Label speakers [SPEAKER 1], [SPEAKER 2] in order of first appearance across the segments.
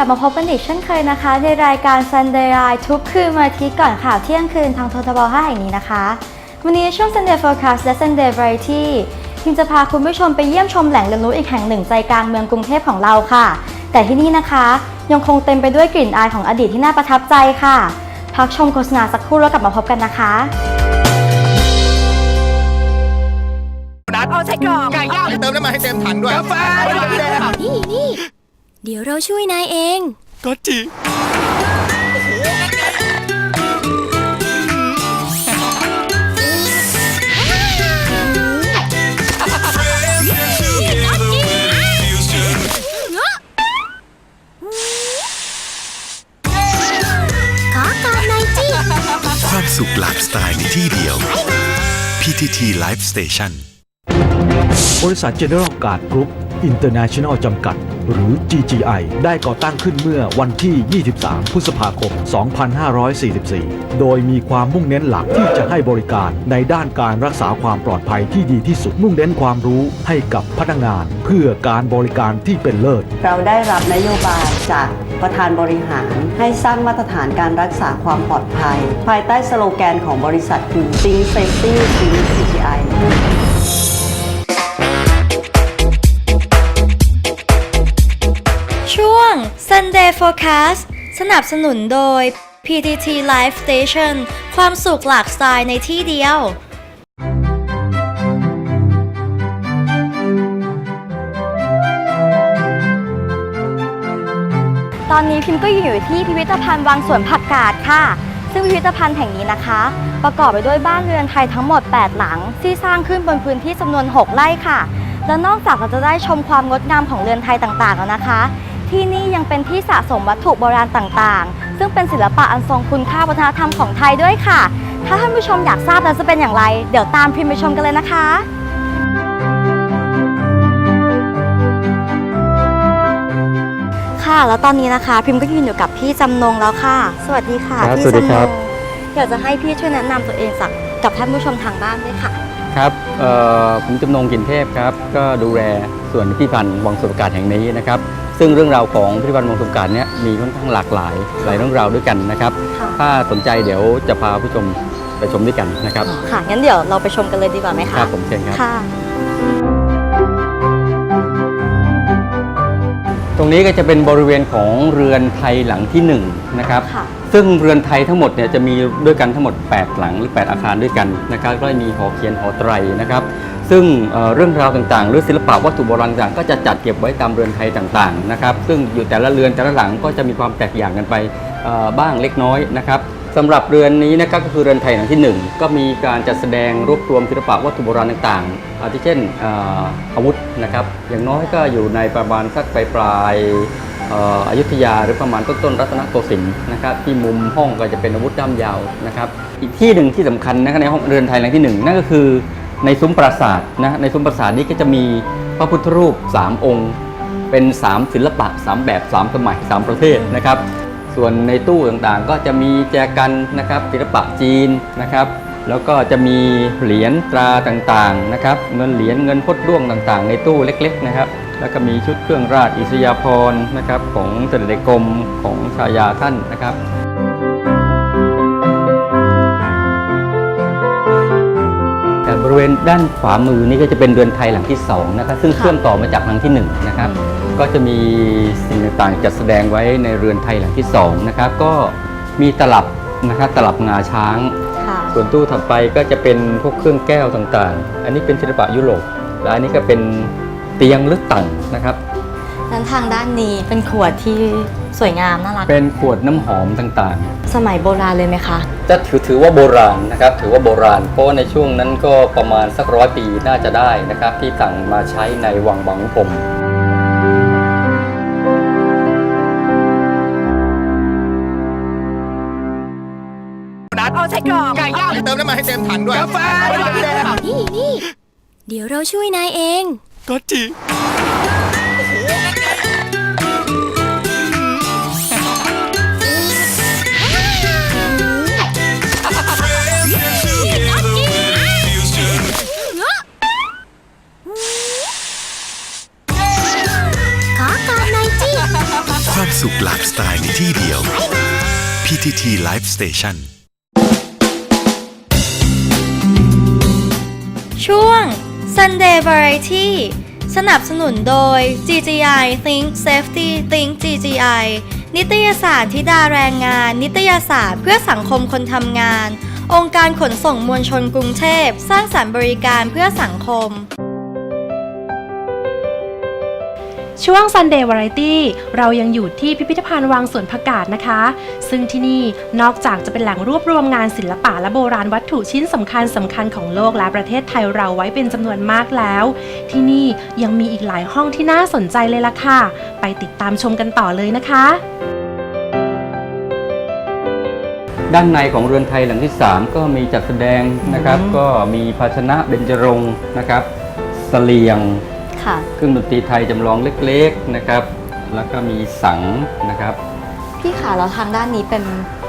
[SPEAKER 1] ลับมาพบกันอีกเช่นเคยนะคะ ในรายการ Sunday Eye ทุกคืนวันอาทิตย์ก่อนข่าวเที่ยงคืนทางททบ5แห่งนี้นะคะ วันนี้ช่วง Sunday Forecast และ Sunday Variety ทีมจะพาคุณผู้ชมไปเยี่ยมชมแหล่งเรียนรู้อีกแห่งหนึ่งใจกลางเมืองกรุงเทพของเราค่ะ แต่ที่นี่นะคะ ยังคงเต็มไปด้วยกลิ่นอายของอดีตที่น่าประทับใจค่ะ พักชมโฆษณาสักครู่แล้วกลับมาพบกันนะคะ
[SPEAKER 2] นัดเอาไส้กรอกไก่ย่าง
[SPEAKER 3] เติมน้ำมันให้เต็มถังด้วย
[SPEAKER 2] กาแฟ
[SPEAKER 4] นี่นี่ เดี๋ยวเราช่วยนายเอง
[SPEAKER 2] ก็จี
[SPEAKER 4] ขอกอดหน่อยจิ
[SPEAKER 5] ความสุขหลากสไตล์ในที่เดียว PTT Life Station
[SPEAKER 6] บริษัท General Guard Group International จำกัด หรือ GGI ได้ก่อตั้งขึ้นเมื่อวันที่ 23 พฤษภาคม 2544 โดยมีความมุ่งเน้นหลักที่จะให้บริการในด้านการรักษาความปลอดภัยที่ดีที่สุด มุ่งเน้นความรู้ให้กับพนักงาน เพื่อการบริการที่เป็นเลิศ
[SPEAKER 7] เราได้รับนโยบายจากประธานบริหาร ให้สร้างมาตรฐานการรักษาความปลอดภัย ภายใต้สโลแกนของบริษัทคือ Think Safety Think
[SPEAKER 1] วง Sunday Forecast สนับสนุนโดย PTT Live Station ความสุขหลากสไตล์ในที่เดียวตอนนี้พิมพ์ก็อยู่ที่พิพิธภัณฑ์วังสวนผักกาดค่ะ ซึ่งพิพิธภัณฑ์แห่งนี้นะคะ ประกอบไปด้วยบ้านเรือนไทยทั้งหมด 8 หลัง ที่สร้างขึ้นบนพื้นที่จำนวน 6 ไร่ค่ะ และนอกจากเราจะได้ชมความงดงามของเรือนไทยต่างๆแล้วนะคะ ที่นี่ยังเป็นที่สะสมวัตถุโบราณต่างๆ ซึ่งเป็นศิลปะอันทรงคุณค่าวัฒนธรรมของไทยด้วยค่ะ ถ้าท่านผู้ชมอยากทราบแล้วจะเป็นอย่างไร เดี๋ยวตามพิมพ์ไปชมกันเลยนะคะค่ะแล้วตอนนี้นะคะ พิมพ์ก็ยืนอยู่กับพี่จำนงแล้วค่ะ สวัสดีค่ะ
[SPEAKER 8] ครับ
[SPEAKER 1] พี่
[SPEAKER 8] สวัสดี
[SPEAKER 1] จำน
[SPEAKER 8] ครั
[SPEAKER 1] ง
[SPEAKER 8] บ
[SPEAKER 1] อยากจะให้พี่ช่วยแนะนำตัวเองสักกับท่านผู้ชมทางบ้านด้วยค่ะ
[SPEAKER 8] ครับเอ่อผมจำนงกลินเทพครับ ก็ดูแลส่วนพิพิธภัณฑ์วังสุรการแห่งนี้นะครับ ซึ่งเรื่องราวของพิพิธภัณฑ์วังสุรการเนี้ยมีค่อนข้างหลากหลายหลายเรื่องราวด้วยกันนะครับ
[SPEAKER 1] ค่ะ
[SPEAKER 8] ถ้าสนใจเดี๋ยวจะพาผู้ชมไปชมด้วยกันนะครับ
[SPEAKER 1] ค่ะ งั้นเดี๋ยวเราไปชมกันเลยดีกว่าไหมคะ
[SPEAKER 8] ครับผมเชิญครับ
[SPEAKER 1] ค่ะ
[SPEAKER 8] ตรงนี้ก็จะเป็นบริเวณของเรือนไทยหลังที่หนึ่งนะครับ
[SPEAKER 1] ค่ะ
[SPEAKER 8] ซึ่งเรือนไทยทั้งหมดเนี่ยจะมีด้วยกันทั้งหมด 8 หลังหรือ 8 อาคารด้วยกันนะครับก็มีหอเขียนหอไตรนะครับซึ่งเรื่องราวต่างๆ หรือศิลปะวัตถุโบราณต่างๆก็จะจัดเก็บไว้ตามเรือนไทยต่างๆนะครับซึ่งอยู่แต่ละเรือนแต่ละหลังก็จะมีความแตกต่างกันไปบ้างเล็กน้อยนะครับสำหรับเรือนนี้นะครับก็คือเรือนไทยหลังที่หนึ่งก็มีการจัดแสดงรวบรวมศิลปะวัตถุโบราณต่างๆอาทิเช่นอาวุธนะครับอย่างน้อยก็อยู่ในประมาณสักปลายปลาย อยุธยาหรือประมาณต้นต้นรัตนโกสินทร์นะครับที่มุมห้องก็จะเป็นอาวุธด้ามยาวนะครับอีกที่หนึ่งที่สำคัญนะครับในห้องเรือนไทยหลังที่หนึ่งนั่นก็คือในซุ้มปราสาทนะในซุ้มปราสาทนี้ก็จะมีพระพุทธรูป 3 องค์ เป็น 3 ศิลปะ 3 แบบ 3 สมัย 3 ประเภทนะครับ ส่วนในตู้ต่างๆ ก็จะมีแจกันนะครับศิลปะจีนนะครับ แล้วก็จะมีเหรียญตราต่างๆนะครับเงินเหรียญเงินพดด้วงต่างๆ ในตู้เล็กๆนะครับ แล้วก็มีชุดเครื่องราชอิสยาภรณ์นะครับของเสด็จในกรมของชายาท่านนะครับแต่บริเวณด้านขวามือนี่ก็จะเป็นเรือนไทยหลังที่2นะครับซึ่ง
[SPEAKER 1] ค่ะ
[SPEAKER 8] เชื่อมต่อมาจากหลังที่1นะครับก็จะมีสิ่งต่างๆจัดแสดงไว้ในเรือนไทยหลังที่2นะครับก็มีตลับนะครับตลับงาช้าง
[SPEAKER 1] ค่ะ
[SPEAKER 8] ส่วนตู้ถัดไปก็จะเป็นพวกเครื่องแก้วต่างๆ อันนี้เป็นศิลปะยุโรปและอันนี้ก็เป็น เตียงหรือตั่งนะครับ
[SPEAKER 1] นั้นทางด้านนี้เป็นขวดที่สวยงามน่ารัก
[SPEAKER 8] เป็นขวดน้ำหอมต่าง
[SPEAKER 1] สมัยโบราณเลยไหมคะ
[SPEAKER 8] ๆ จะถือถือว่าโบราณนะครับถือว่าโบราณ เพราะว่าในช่วงนั้นก็ประมาณสักร้อยปีน่าจะได้นะครับที่สั่งมาใช้ในวังบางพรม
[SPEAKER 2] นัดเอาเอาไส้กรอกไก่ย่างเติมน้ำมันให้เต็มถังด้วย กาแฟ
[SPEAKER 4] นี่นี่ เดี๋ยวเราช่วยนายเอง
[SPEAKER 2] ก็จี
[SPEAKER 4] ขอกอดหน่อยจิ
[SPEAKER 5] ความสุขหลากสไตล์ในที่เดียว PTT Live Station
[SPEAKER 1] ช่วง Sunday Variety สนับสนุนโดย GGI Think Safety Think GGI นิตยสารที่ดาแรงงาน นิตยสารเพื่อสังคมคนทำงาน องค์การขนส่งมวลชนกรุงเทพ สร้างสรรค์บริการเพื่อสังคม
[SPEAKER 9] ช่วง Sunday Variety เรายังอยู่ที่พิพิธภัณฑ์วังสวนผักกาดนะคะ ซึ่งที่นี่นอกจากจะเป็นแหล่งรวบรวมงานศิลปะและโบราณวัตถุชิ้นสำคัญสำคัญของโลกและประเทศไทยเราไว้เป็นจำนวนมากแล้ว ที่นี่ยังมีอีกหลายห้องที่น่าสนใจเลยล่ะค่ะ ไปติดตามชมกันต่อเลยนะคะ
[SPEAKER 8] ด้านในของเรือนไทยหลังที่ 3 ก็มีจัดแสดงนะครับ ก็มีภาชนะเบญจรงค์นะครับเสลียง
[SPEAKER 1] ค่ะ
[SPEAKER 8] เครื่องดนตรีไทยจำลองเล็กๆนะครับ แล้วก็มีสังนะครับ
[SPEAKER 1] พี่ขาแล้วทางด้านนี้เป็น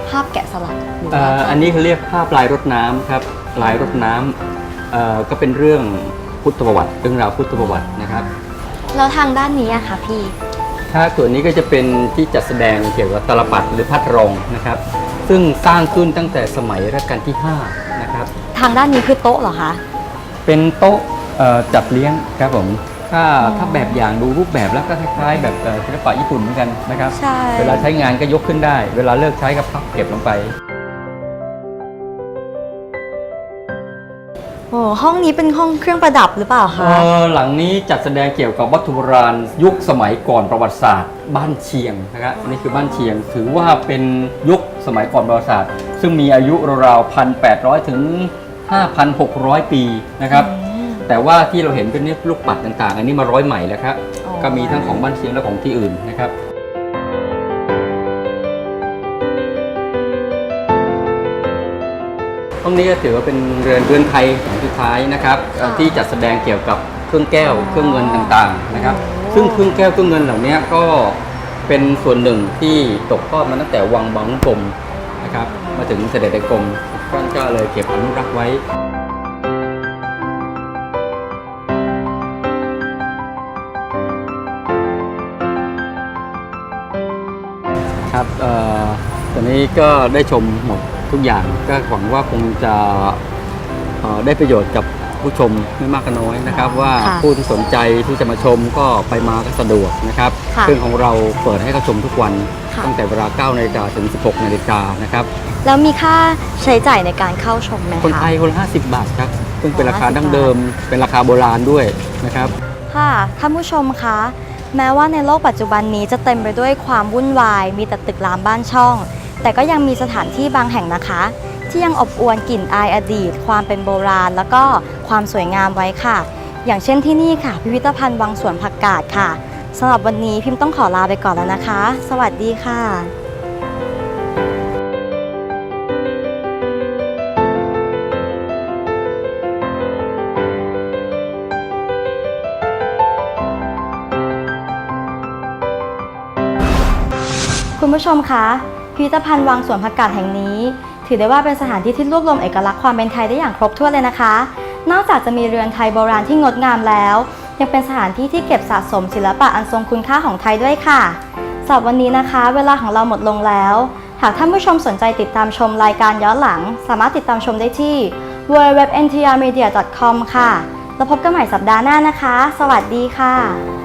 [SPEAKER 1] ภาพแกะสลักหรือ
[SPEAKER 8] เอ่
[SPEAKER 1] ว่า
[SPEAKER 8] ออันนี้เขาเรียกภาพลายรถน้ำครับลายรถน้ำเอ่อก็เป็นเรื่องพุทธประวัติเรื่องราวพุทธประวัตินะครับ
[SPEAKER 1] แล้วทางด้านนี้อะคะพี่
[SPEAKER 8] ถ้าส่วนนี้ก็จะเป็นที่จัดแสดงเกี่ยวกับตลปัดหรือพัดรองนะครับ ซึ่งสร้างขึ้นตั้งแต่สมัยรัชกาลที่5นะครับ
[SPEAKER 1] ทางด้านนี้คือโต๊ะเหรอคะ
[SPEAKER 8] เป็นโต๊ะเอ่อจัดเลี้ยงครับผม ถ้า
[SPEAKER 1] อ๋อ
[SPEAKER 8] ถ้าแบบอย่างดูรูปแบบแล้วก็คล้ายๆแบบเอ่อศิลปะญี่ปุ่นเหมือนกันนะครับ
[SPEAKER 1] ใช่
[SPEAKER 8] เวลาใช้งานก็ยกขึ้นได้ เวลาเลิกใช้ก็พับเก็บลงไป
[SPEAKER 1] โอ้ห้องนี้เป็นห้องเครื่องประดับหรือเปล่า
[SPEAKER 8] เอ่
[SPEAKER 1] คะ
[SPEAKER 8] อหลังนี้จัดแสดงเกี่ยวกับวัตถุโบราณ ยุคสมัยก่อนประวัติศาสตร์ บ้านเชียงนะครับอันนี่คือบ้านเชียง ถือว่าเป็นยุคสมัยก่อนประวัติศาสตร์ ซึ่งมีอายุราวๆพันแปดร้อยถึง 5,600 ปีนะครับ แต่ว่าที่เราเห็นเป็นนี่ลูกปัดต่างๆ อันนี้มาร้อยใหม่แล้วครับ
[SPEAKER 1] อ๋อ
[SPEAKER 8] ก็มีทั้งของบ้านเชียงและของที่อื่นนะครับ ห้องนี้ก็ถือว่าเป็นเรือนเรือนไทยหลังสุดท้ายนะครับเอ่อที่จัดแสดงเกี่ยวกับเครื่องแก้ว เครื่องเงินต่างๆนะครับซึ่งเครื่องแก้วเครื่องเงินเหล่านี้ก็เป็นส่วนหนึ่งที่ตกทอดมาตั้งแต่วังบางกรมนะครับ มาถึงเสด็จในกรมท่านก็เลยเก็บอนุรักษ์ไว้ อนนี้ก็ได้ชมหมดทุกอย่างก็หวังว่าคงจะเอ่อได้ประโยชน์กับผู้ชมไม่มากก็น้อยนะครับ ว่า
[SPEAKER 1] ค่ะ
[SPEAKER 8] ผู้ที่สนใจที่จะมาชมก็ไปมาก็สะดวกนะครับ
[SPEAKER 1] ค่ะ
[SPEAKER 8] ซึ่งของเราเปิดให้เข้าชมทุกวัน
[SPEAKER 1] ค่ะ
[SPEAKER 8] ตั้งแต่เวลา9นาฬิกาถึง 16นาฬิกานะครับ
[SPEAKER 1] แล้วมีค่าใช้จ่ายในการเข้าชมไหมคะ
[SPEAKER 8] คนไทยคนละ50 บาทครับซึ่งเป็นราคา
[SPEAKER 1] 50
[SPEAKER 8] ดั้งเดิม เป็นราคาโบราณด้วยนะครับ
[SPEAKER 1] ค่ะท่านผู้ชมคะแม้ว่าในโลกปัจจุบันนี้จะเต็มไปด้วยความวุ่นวาย มีแต่ตึกรามบ้านช่อง แต่ก็ยังมีสถานที่บางแห่งนะคะ ที่ยังอบอวลกลิ่นอายอดีต ความเป็นโบราณ แล้วก็ความสวยงามไว้ค่ะ อย่างเช่นที่นี่ค่ะ พิพิธภัณฑ์วังสวนผักกาดค่ะสำหรับวันนี้พิมพ์ต้องขอลาไปก่อนแล้วนะคะ สวัสดีค่ะคุณผู้ชมคะ พิพิธภัณฑ์วังสวนผักกาดแห่งนี้ ถือได้ว่าเป็นสถานที่ที่รวบรวมเอกลักษณ์ความเป็นไทยได้อย่างครบถ้วนเลยนะคะ นอกจากจะมีเรือนไทยโบราณที่งดงามแล้ว ยังเป็นสถานที่ที่เก็บสะสมศิลปะอันทรงคุณค่าของไทยด้วยค่ะสำหรับวันนี้นะคะ เวลาของเราหมดลงแล้ว หากท่านผู้ชมสนใจติดตามชมรายการย้อนหลัง สามารถติดตามชมได้ที่ www.ntrmedia.com ค่ะ แล้วพบกันใหม่สัปดาห์หน้านะคะ สวัสดีค่ะ